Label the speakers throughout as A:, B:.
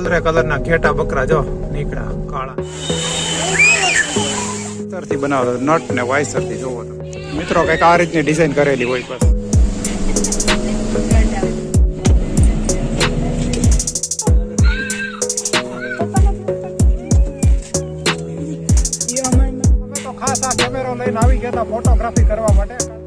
A: કલરે કલરના ઘેટા બકરા જો નીકળ્યા કાળા. થી બનાવેલો નટ ને વાયસરથી જોવો મિત્રો કંઈક આ રીતની ડિઝાઇન કરેલી હોય બસ. ખાસ આ કેમેરો લઈને આવી ગયા હતા ફોટોગ્રાફી કરવા માટે.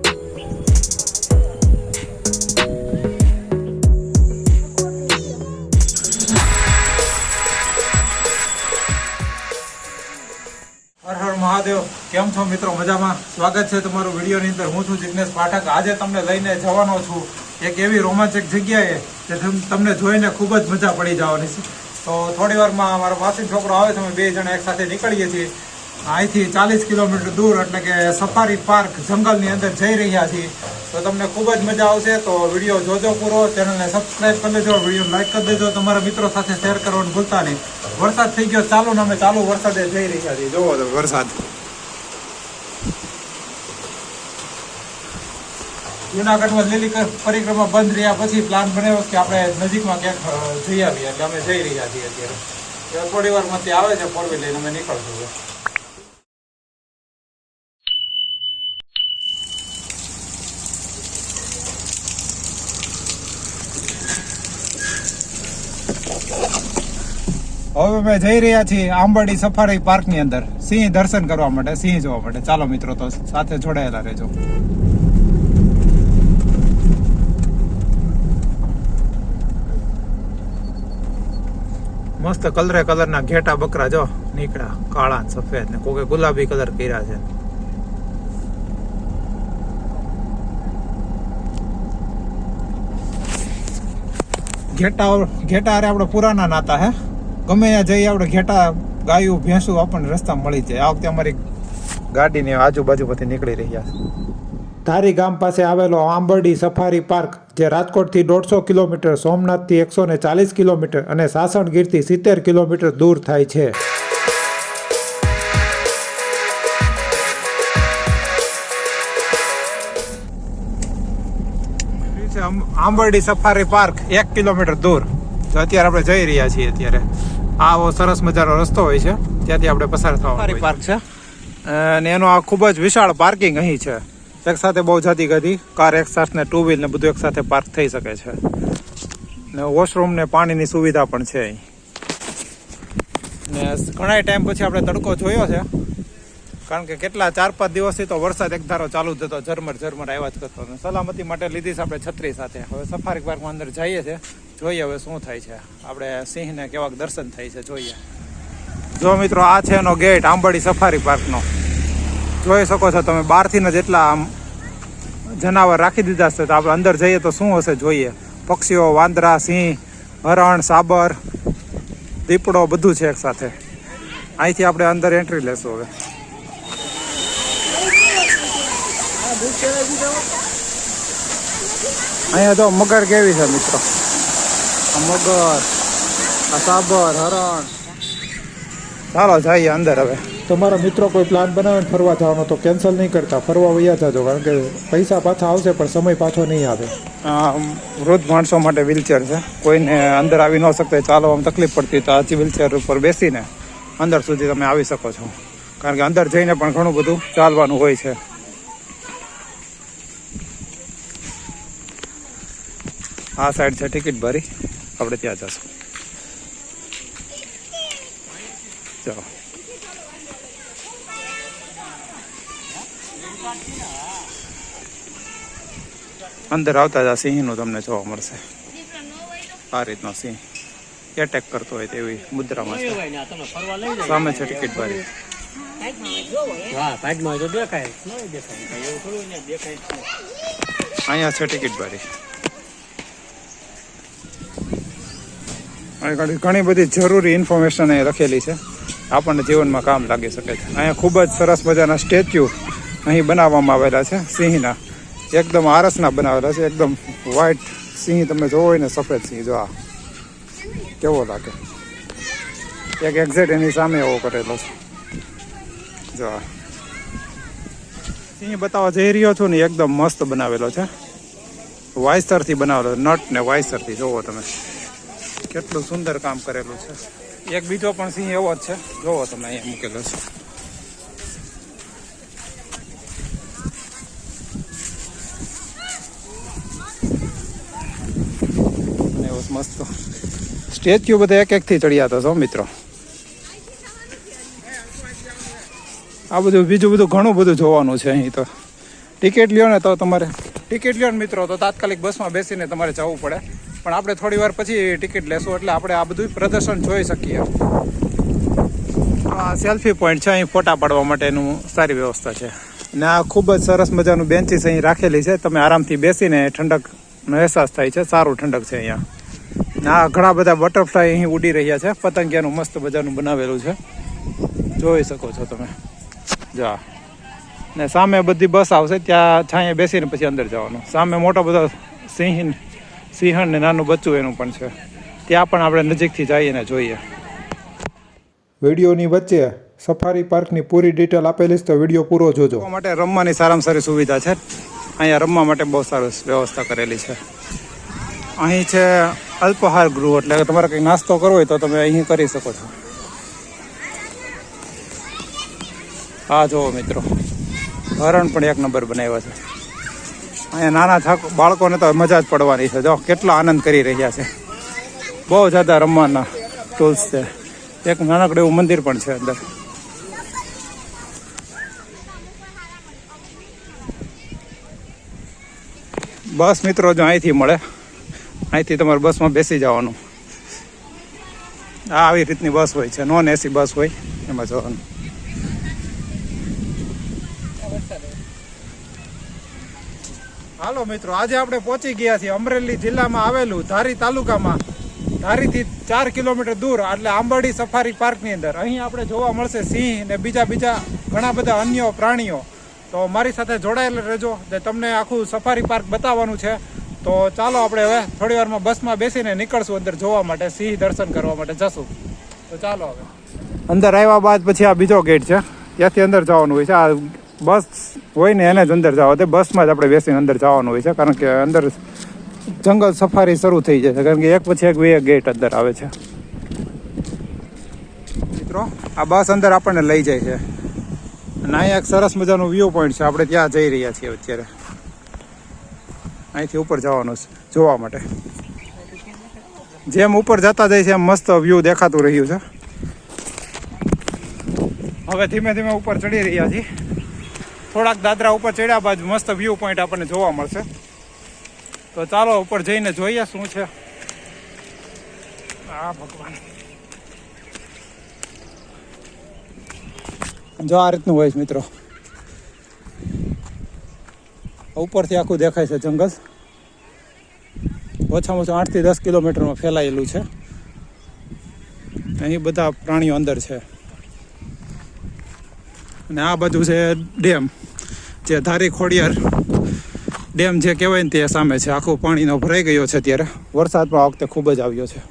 A: કેમ છો મિત્રો? મજામાં? સ્વાગત છે તમારું વિડીયોની અંદર. હું છું જિજ્ઞેશ પાઠક. આજે તમને લઈને જવાનો છું એક એવી રોમાંચક જગ્યાએ જે તમ- તમને જોઈને ખૂબ જ મજા પડી જવાની છે. તો થોડી વારમાં મારો માસી છોકરો આવે અમે બે જણા એક સાથે નીકળીએ છીએ. અહીંથી ચાલીસ કિલોમીટર દૂર, એટલે કે સફારી પાર્ક જંગલની અંદર જઈ રહ્યા છીએ. તો તમને ખૂબ જ મજા આવશે. તો વીડિયો જોજો પૂરો. ચેનલને સબસ્ક્રાઇબ કરી લેજો વીડિયો લાઇક કરી દેજો. તમારા મિત્રો સાથે શેર કરવાનું ભૂલતા નહીં. વરસાદ થઈ ગયો. ચાલુ ને અમે ચાલુ વરસાદે જઈ રહ્યા છીએ. જોવો તો વરસાદ. જુનાગઢમાં લીલી પરિક્રમા બંધ રહ્યા પછી પ્લાન બનાવ્યો કે આપણે નજીકમાં ક્યાંક જઈ આવીએ. એટલે અમે જઈ રહ્યા છીએ અત્યારે. થોડી વારમાં ત્યાં આવે છે ફોર વ્હીલ લઈને અમે નીકળશું હવે. અમે જઈ રહ્યા છીએ આંબરડી સફારી પાર્કની અંદર. સિંહ દર્શન કરવા માટે, સિંહ જોવા માટે. ચાલો મિત્રો, તો સાથે જોડાયેલા રહેજો. મસ્ત કલરે કલરના ઘેટા બકરા જો નીકળ્યા, કાળા સફેદ ને. કોકે ગુલાબી કલર કર્યા છે. ઘેટા ઘેટા અરે આપણે પુરાના નાતા હે. ગમે ત્યાં જઈએ આપણે ઘેટા ગાયું, ભેંસું આપણને રસ્તા મળી જાય. આ વખતે અમારી ગાડીની આજુબાજુ પરથી નીકળી રહ્યા છે. ધારી ગામ પાસે આવેલો આંબરડી સફારી પાર્ક જે રાજકોટથી દોઢસો કિલોમીટર સોમનાથથી એકસો ને ચાલીસ કિલોમીટર અને સાસણગીરથી સિત્તેર કિલોમીટર દૂર થાય છે. આંબરડી સફારી પાર્ક એક કિલોમીટર દૂર. તો અત્યારે આપણે જઈ રહ્યા છીએ અત્યારે. આવો સરસ મજાનો રસ્તો હોય છે. ત્યાંથી આપણે પસાર થવા પાર્ક છે. અને એનો આ ખૂબ જ વિશાળ પાર્કિંગ અહીં છે. એક સાથે બહુ જતી ગતી કાર એક ને ટુ વ્હીલ ને બધું એક સાથે પાર્ક થઈ શકે છે. ને વોશરૂમ ને પાણીની સુવિધા પણ છે ને ઘણા ટાઈમ પછી આપણે તડકો જોયો છે. કારણ કે કેટલા ચાર પાંચ દિવસથી તો વરસાદ એક ધારો ચાલુ જ હતો, ઝરમર ઝરમર આવ્યા જ કરતો ને સલામતી માટે લીધી છે આપણે છત્રી સાથે. હવે સફારી પાર્કમાં અંદર જઈએ છે. જોઈએ હવે શું થાય છે. આપણે સિંહને કેવાક દર્શન થાય છે, જોઈએ. જો મિત્રો, આ છે એનો ગેટ આંબડી સફારી પાર્કનો. જોઈ શકો છો તમે બહારથી ને જેટલા આમ જનાવર રાખી દીધા છે, તો આપણે અંદર જઈએ તો શું હશે જોઈએ? પક્ષીઓ, વાંદરા, સિંહ, હરણ, સાબર, દીપડો બધું છે એકસાથે અહીંથી આપણે અંદર એન્ટ્રી લેશું હવે. અહીંયા તો મગર કેવી છે મિત્રો? આ મગર, આ સાબર, હરણ. ચાલો જઈએ અંદર હવે. તમારા મિત્રો કોઈ પ્લાન બનાવીને ફરવા જવાનો તો કેન્સલ નહીં કરતા, ફરવા વૈયા જજો, કારણ કે પૈસા પાછા આવશે પણ સમય પાછો નહીં આવે. વૃદ્ધ માણસો માટે વ્હીલચેર છે. કોઈને અંદર આવી ન શકતા ચાલવામાં તકલીફ પડતી તો આ વ્હીલચેર ઉપર બેસીને અંદર સુધી તમે આવી શકો છો. કારણ કે અંદર જઈને પણ ઘણું બધું ચાલવાનું હોય છે. આ સાઈડ છે ટિકિટ ભરી. આપણે ત્યાં જશું. ચલો. અંદર આવતા જ આ સિંહનું તમને જોવા મળશે. આ રીતનો સિંહ. એટેક કરતો હોય તેવી મુદ્રામાં છે સામે છે ટિકિટ ભરી. અહીંયા છે ટિકિટ ભરી ઘણી- ઘણી બધી જરૂરી ઇન્ફોર્મેશન અહીં લખેલી છે. આપણને જીવનમાં કામ લાગી શકે છે. અહીંયા ખૂબ જ સરસ મજાના સ્ટેચ્યુ અહીં બનાવવામાં આવેલા છે સિંહના. એકદમ આરસના બનાવેલા છે. એકદમ વ્હાઈટ સિંહ તમે જોવો ને, સફેદ સિંહ, જો આ. કેવો લાગે? એક એક્ઝેટ એની સામે એવો કરેલો છે. જો આ. સિંહ બતાવવા જઈ રહ્યો છું ને, એકદમ મસ્ત બનાવેલો છે. વાયસરથી બનાવેલો નટ ને વાયસરથી જોવો તમે. કેટલું સુંદર કામ કરેલું છે. એક બીજો પણ સિંહ એવો જ છે. જોવો તમે, અહીંયા મૂકેલો છે. મસ્ત. સ્ટેચ્યુ બધા એક એકથી ચડ્યા હતા છો મિત્રો. આ બધું બીજું બધું ઘણું બધું જોવાનું છે અહીં તો. ટિકિટ લ્યો ને તો તમારે. ટિકિટ લ્યો ને મિત્રો, તો તાત્કાલિક બસમાં બેસીને તમારે જવું પડે. પણ આપણે થોડી વાર પછી ટિકિટ લેશું, એટલે આપણે આ બધું પ્રદર્શન જોઈ શકીએ. આ સેલ્ફી પોઈન્ટ છે, અહીં ફોટા પાડવા માટેનું સારી વ્યવસ્થા છે. અને આ ખૂબ જ સરસ મજાનું બેન્ચીસ અહીં રાખેલી છે. તમે આરામથી બેસીને ઠંડકનો અહેસાસ થાય છે, સારું ઠંડક છે અહીંયા. ને આ ઘણા બધા બટરફ્લાય અહીં ઉડી રહ્યા છે. પતંગિયાનું મસ્ત મજાનું બનાવેલું છે. જોઈ શકો છો તમે. જા. ને સામે બધી બસ આવશે ત્યાં છાંયે બેસીને પછી અંદર જવાનું. સામે મોટો બધો સિંહ સિંહણ ને નાનું બચ્ચું એનું પણ છે. ત્યાં પણ આપણે નજીકથી જઈએ ને જોઈએ. વિડીયોની વચ્ચે સફારી પાર્કની પૂરી ડિટેલ આપેલી છે તો વીડિયો પૂરો જોજો. માટે રમવાની સારામાં સારી સુવિધા છે. અહીંયા રમવા માટે બહુ સરસ વ્યવસ્થા કરેલી છે. અહીં છે અલ્પહાર ગૃહ, એટલે તમારે કંઈ નાસ્તો કરવો હોય તો તમે અહીં કરી શકો છો. હા જુઓ મિત્રો, હરણ પણ એક નંબર બનાવ્યો છે. અહીંયા નાના છાક, બાળકોને તો મજા જ પડવાની છે. જો, કેટલો આનંદ કરી રહ્યા છે. બહુ જ્યાદા રમવાના ટૂલ્સ છે. એક નાનકડું એવું મંદિર પણ છે અંદર. બસ મિત્રો, જો અહીંથી મળે. અહીંથી તમારે બસમાં બેસી જવાનું. આ આવી રીતની બસ હોય છે નોન એસી બસ હોય, એમાં જવાનું. હાલો મિત્રો, આજે આપણે પહોંચી ગયા છીએ અમરેલી જિલ્લામાં આવેલું ધારી તાલુકામાં. ધારીથી ચાર કિલોમીટર દૂર, એટલે આંબાડી સફારી પાર્કની અંદર. અહીં આપણે જોવા મળશે સિંહ ને બીજા બીજા ઘણા બધા અન્ય પ્રાણીઓ. તો મારી સાથે જોડાયેલા રહેજો જે તમને આખું સફારી પાર્ક બતાવવાનું છે. તો ચાલો આપણે હવે થોડી વારમાં બસમાં બેસીને નીકળશું અંદર જોવા માટે, સિંહ દર્શન કરવા માટે જશું. તો ચાલો હવે. અંદર આવ્યા બાદ પછી આ બીજો ગેટ છે. ત્યાંથી અંદર જવાનું હોય છે. આ બસ હોય ને એને જ અંદર જવા દે. બસમાં જ આપણે બેસીને અંદર જવાનું હોય છે, કારણ કે અંદર જંગલ સફારી શરૂ થઈ છે કારણ કે એક પછી એક બે ગેટ અંદર આવે છે. મિત્રો, આ બસ અંદર આપણને લઈ જાય છે. અને અહીંયા એક સરસ મજાનું વ્યૂ પોઈન્ટ છે. આપણે ત્યાં જઈ રહ્યા છીએ અત્યારે. અહીંથી ઉપર જવાનું છે, જોવા માટે. જેમ ઉપર જતા જાય છે એમ મસ્ત વ્યૂ દેખાતું રહ્યું છે. હવે ધીમે ધીમે ઉપર ચડી રહ્યા છીએ. થોડાક દાદરા ઉપર ચડ્યા બાદ મસ્ત વ્યૂ પોઈન્ટ આપણને જોવા મળશે. તો ચાલો ઉપર જઈને જોઈએ શું છે. આ ભગવાન. જો આ રીતનું હોય છે મિત્રો. ઉપરથી આખું દેખાય છે જંગલ. ઓછામાં ઓછું આઠથી દસ કિલોમીટરમાં ફેલાયેલું છે. અહીં બધા પ્રાણીઓ અંદર છે. અને આ બાજુ છે ડેમ, જે ધારી ખોડિયાર ડેમ જે કહેવાય ને તે સામે છે. આખું પાણીનો ભરાઈ ગયો છે અત્યારે. વરસાદ પણ આ વખતે ખૂબ જ આવ્યો છે.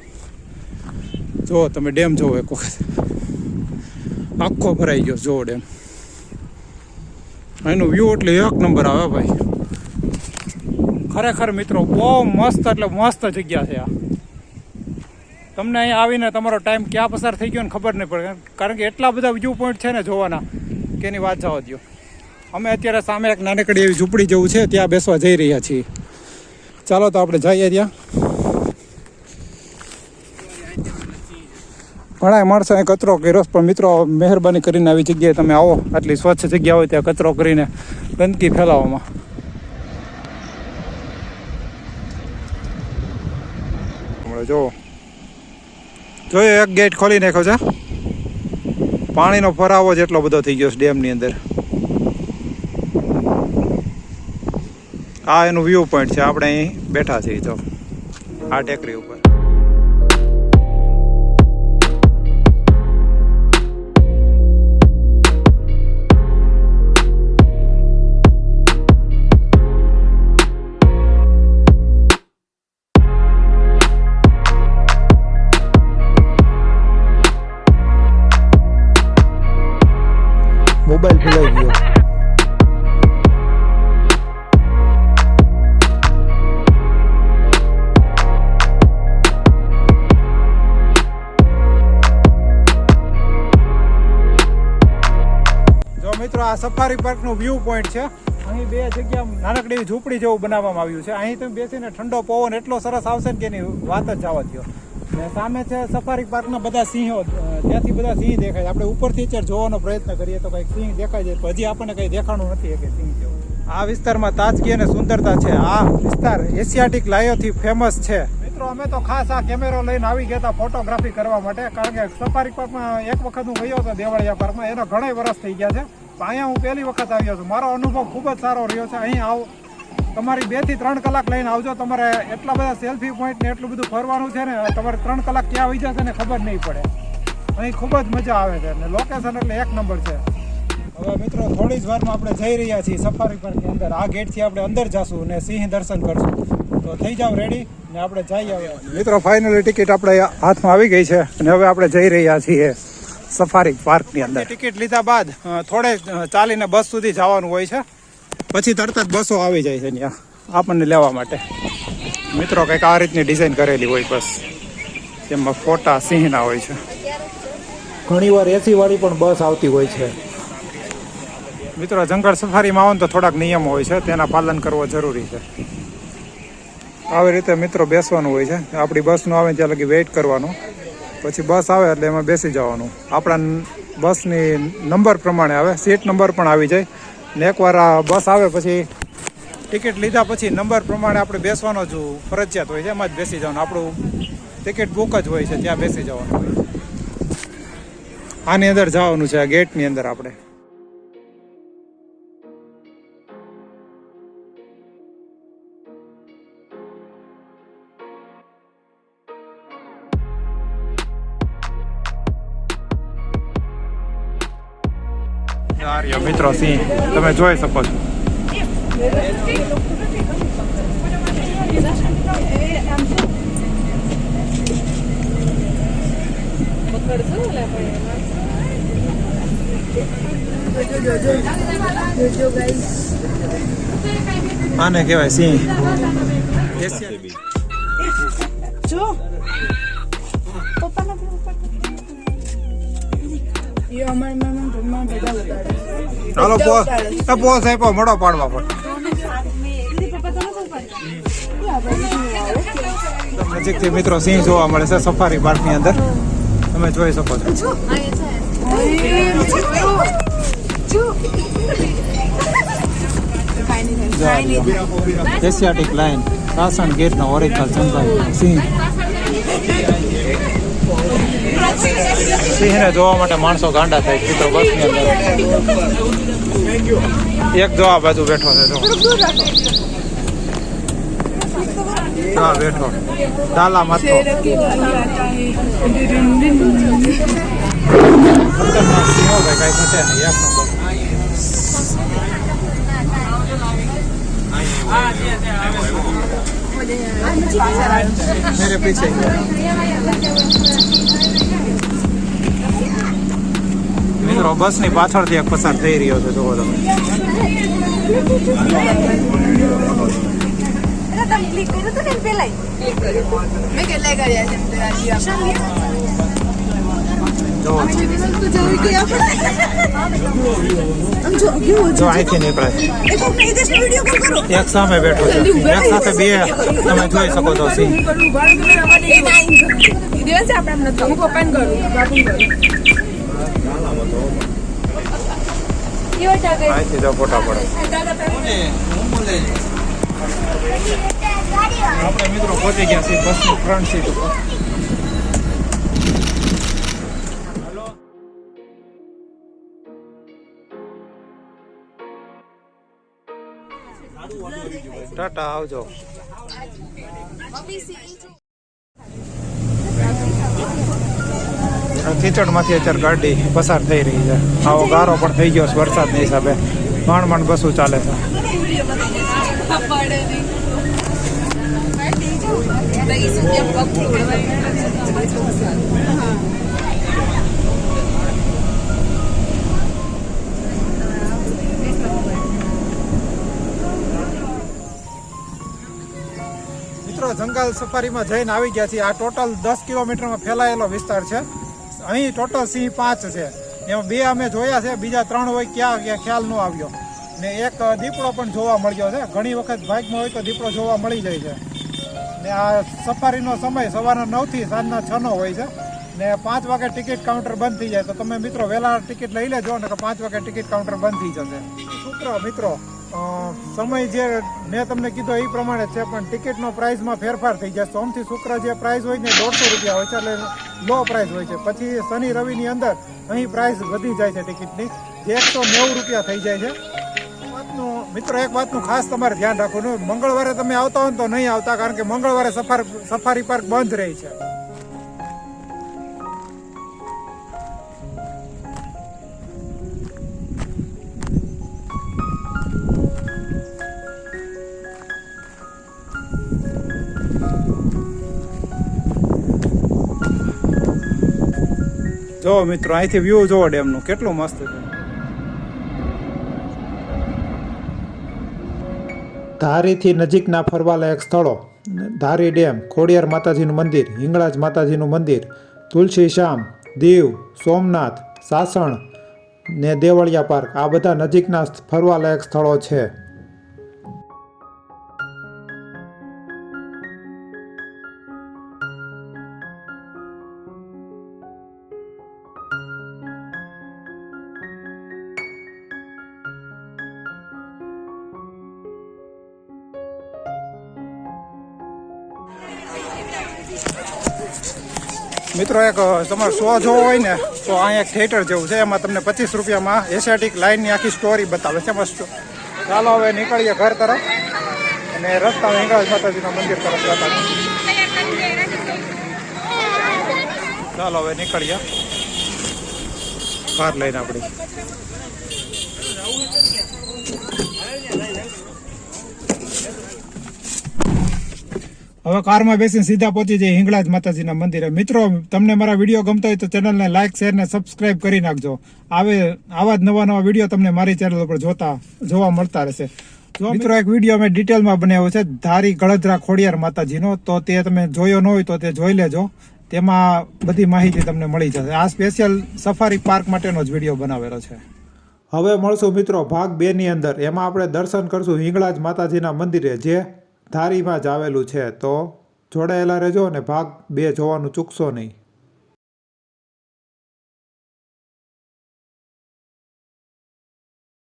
A: જુઓ તમે ડેમ જુઓ એક વખત. આખો ભરાઈ ગયો, જુઓ ડેમ. એનું વ્યૂ એટલે એક નંબર આવે ભાઈ. ખરેખર મિત્રો, બહુ મસ્ત એટલે મસ્ત જગ્યા છે આ. તમને અહીંયા આવીને તમારો ટાઈમ ક્યાં પસાર થઈ ગયો ને ખબર નહીં પડે. કારણ કે એટલા બધા વ્યૂ પોઈન્ટ છે ને જોવાના, કે એની વાત જવા દો અમે અત્યારે સામે એક નાનકડી એવી ઝૂંપડી જેવું છે, ત્યાં બેસવા જઈ રહ્યા છીએ. ચાલો તો આપણે જઈએ ત્યાં. ઘણા માણસો અહીં કચરો કર્યો, પણ મિત્રો, મહેરબાની કરીને આવી જગ્યાએ તમે આવો. આટલી સ્વચ્છ જગ્યા હોય ત્યાં કચરો કરીને ગંદકી ફેલાવવામાં. જો. જોયો એક ગેટ ખોલી નાખ્યો છે. પાણીનો ફરાવો જેટલો બધો થઈ ગયો છે ડેમની અંદર. આ એનું વ્યૂ પોઈન્ટ છે. આપણે અહીં બેઠા છીએ, જો. આ ટેકરી ઉપર. મોબાઈલ ભૂલાઈ ગયો. જો મિત્રો, આ સફારી પાર્કનું વ્યૂ પોઈન્ટ છે. અહીં બે જગ્યા નાનકડી ઝૂંપડી જેવું બનાવવામાં આવ્યું છે. અહીં તમે બેસીને ઠંડો પવન એટલો સરસ આવશે કે એની વાત જ જવા દો ને સામે છે સફારી પાર્કના બધા સિંહો ત્યાંથી બધા સિંહ દેખાય. આપણે ઉપરથી અત્યારે જોવાનો પ્રયત્ન કરીએ તો કંઈક સિંહ દેખાય જાય હજી આપણને કંઈ દેખાણું નથી કે સિંહ જેવું આ વિસ્તારમાં તાજગી અને સુંદરતા છે. આ વિસ્તાર એશિયાટિક લાયોથી ફેમસ છે. મિત્રો, અમે તો ખાસ આ કેમેરો લઈને આવી ગયા હતા ફોટોગ્રાફી કરવા માટે, કારણ કે સફારી પાર્કમાં એક વખત હું ગયો હતો દેવાળિયા પાર્કમાં, એનો ઘણા વર્ષ થઈ ગયા છે. અહીંયા હું પહેલી વખત આવ્યો છું. મારો અનુભવ ખૂબ જ સારો રહ્યો છે. અહીં આવ. તમારી બેથી ત્રણ કલાક લઈને આવજો. તમારે એટલા બધા સેલ્ફી પોઈન્ટ ને એટલું બધું ફરવાનું છે ને તમારે ત્રણ કલાક ક્યાં આવી જશે ને ખબર નહીં પડે. અહીં ખૂબ જ મજા આવે છે ને લોકેશન એટલે એક નંબર છે. હવે મિત્રો થોડી જ વારમાં આપણે જઈ રહ્યા છીએ સફારી પાર્કની અંદર. આ ગેટથી આપણે અંદર જાશું અને સિંહ દર્શન કરશું. તો થઈ જાવ રેડી ને આપણે જઈ આવ્યા મિત્રો ફાઇનલી ટિકિટ આપણે હાથમાં આવી ગઈ છે અને હવે આપણે જઈ રહ્યા છીએ સફારી પાર્કની અંદર. ટિકિટ લીધા બાદ થોડે ચાલીને બસ સુધી જવાનું હોય છે. પછી તરત જ બસો આવી જાય છે ત્યાં આપણને લેવા માટે. મિત્રો કંઈક આ રીતની ડિઝાઇન કરેલી હોય બસ. જેમાં ફોટા સિંહના હોય છે. ઘણીવાર એસી વાળી પણ બસ આવતી હોય છે. મિત્રો, જંગલ સફારીમાં આવો ને તો થોડાક નિયમો હોય છે. તેના પાલન કરવો જરૂરી છે. આવી રીતે મિત્રો બેસવાનું હોય છે. આપણી બસનું આવે ત્યાં લગી વેઇટ કરવાનું. પછી બસ આવે એટલે એમાં બેસી જવાનું. આપણા બસની નંબર પ્રમાણે આવે. સીટ નંબર પણ આવી જાય. ને એકવાર આ બસ આવે પછી ટિકિટ લીધા પછી નંબર પ્રમાણે આપણે બેસવાનો જ ફરજિયાત હોય છે. એમાં જ બેસી જવાનું. આપણું ટિકિટ બુક જ હોય છે, ત્યાં બેસી જવાનું આની અંદર જવાનું છે, આ ગેટની અંદર આપણે. આ રહ્યો મિત્રો સિંહ તમે જોઈ શકો છો આને કહેવાય સિંહ એશિયા
B: જો પપ્પાનો એ અમારી મામા ઘરમાં બધા ઉતારે
A: ચાલો પો પોસ આપ્યો મોડો પાડવા પણ નજીકથી મિત્રો સિંહ જોવા મળે છે સફારી પાર્કની અંદર. તમે જોઈ શકો છો. એશિયાટિક લાઇન સાસણ ગીરનો ઓરિજિનલ જંગલ સિંહ. સિંહને જોવા માટે માણસો ગાંડા થાય મિત્રો બસની અંદર એક જો આ બાજુ બેઠો છે જો હા બેઠો ડાલા માથો ખતરનાક સિંહો ભાઈ કાંઈ ઘટે નહીં એક નંબર मेरे पीछे મિત્રો બસની પાછળથી એક પસાર થઈ રહ્યો છે જોવો તમે.
B: ને. જો
A: અહીંથી નીકળે.
B: એક વખત એ દેશનો વીડિયો કોલ કરો.
A: એક સામે બેઠો છે. એક સાથે બે તમે જોઈ શકો છો સિંહ
B: દિવસે આપણે બાપુને કરું
A: અહીંથી ફોટા પડે. આપણે મિત્રો પહોંચી ગયા છીએ બસની ફ્રન્ટ સીટ ઉપર. ટાટા આવજો. કીચડમાંથી અત્યારે ગાડી પસાર થઈ રહી છે. આવો ગારો પણ થઈ ગયો છે વરસાદના હિસાબે. માંડ માંડ બસો ચાલે છે. મિત્રો, જંગલ સફારીમાં જઈને આવી ગયા છીએ. આ ટોટલ દસ કિલોમીટરમાં ફેલાયેલો વિસ્તાર છે. અહીં ટોટલ સિંહ પાંચ છે. એમાં બે અમે જોયા છે, બીજા ત્રણ હોય ક્યાં ક્યાં ખ્યાલ ન આવ્યો. ને એક દીપડો પણ જોવા મળ્યો છે. ઘણી વખત બાઇકમાં હોય તો દીપડો જોવા મળી જાય છે. ને આ સફારીનો સમય સવારના નવથી સાંજના છનો હોય છે. ને પાંચ વાગે ટિકિટ કાઉન્ટર બંધ થઈ જાય. તો તમે મિત્રો વહેલા ટિકિટ લઈ લેજો ને પાંચ વાગે ટિકિટ કાઉન્ટર બંધ થઈ જશે. સૂત્ર મિત્રો સમય જે મેં તમને કીધો એ પ્રમાણે છે, પણ ટિકિટનો પ્રાઇસમાં ફેરફાર થઈ જાય. સોમથી શુક્ર જે પ્રાઇસ હોય ને દોઢસો રૂપિયા હોય છે, એટલે લો પ્રાઇસ હોય છે. પછી શનિ રવિની અંદર અહીં પ્રાઇસ વધી જાય છે ટિકિટની. જે એકસો નેવું રૂપિયા થઈ જાય છે. વાતનું, મિત્રો, એક વાતનું ખાસ તમારે ધ્યાન રાખવાનું. મંગળવારે તમે આવતા હો તો નહીં આવતા, કારણ કે મંગળવારે સફાર સફારી પાર્ક બંધ રહી છે. જો મિત્રો, અહીંથી વ્યૂ જોવો ડેમનું. કેટલું મસ્ત છે. ધારીથી નજીકના ફરવાલાયક સ્થળો. ધારી ડેમ, ખોડિયાર માતાજીનું મંદિર, હિંગળાજ માતાજીનું મંદિર, તુલસી શ્યામ, દીવ, સોમનાથ, સાસણ ને દેવળિયા પાર્ક. આ બધા નજીકના ફરવાલાયક સ્થળો છે. મિત્રો, એક તમારે શો જોવો હોય ને, તો અહીંયા એક થિયેટર જેવું છે. એમાં તમને પચીસ રૂપિયામાં એશિયાટિક લાઇનની આખી સ્ટોરી બતાવે છે. મસ્ત. ચાલો, હવે નીકળીએ ઘર તરફ. અને રસ્તા હિંગળાજ માતાજીના મંદિર તરફ જતા ચાલો, હવે નીકળીએ. કાર લઈને આપણી. હવે કારમાં બેસીને સીધા પહોંચી જઈએ હિંગળાજ માતાજીના મંદિરે. મિત્રો તમને મારા વીડિયો ગમતો હોય તો ચેનલને લાઇક શેર ને સબસ્ક્રાઇબ કરી નાખજો. આવે આવા જ નવા નવા વીડિયો તમને મારી ચેનલ ઉપર જોતા જોવા મળતા રહેશે. જો મિત્રો એક વીડિયો અમે ડિટેલમાં બનાવ્યો છે. ધારી ગળદરા ખોડિયાર માતાજીનો. તો તે તમે જોયો ન હોય તો તે જોઈ લેજો. તેમાં બધી માહિતી તમને મળી જશે. આ સ્પેશિયલ સફારી પાર્ક માટેનો જ વીડિયો બનાવેલો છે. હવે મળશું મિત્રો ભાગ બે ની અંદર. એમાં આપણે દર્શન કરશું હિંગળાજ માતાજીના મંદિરે જે ધારીમાં જ આવેલું છે તો જોડાયેલા રહેજો અને ભાગ બે જોવાનું ચૂકશો નહીં.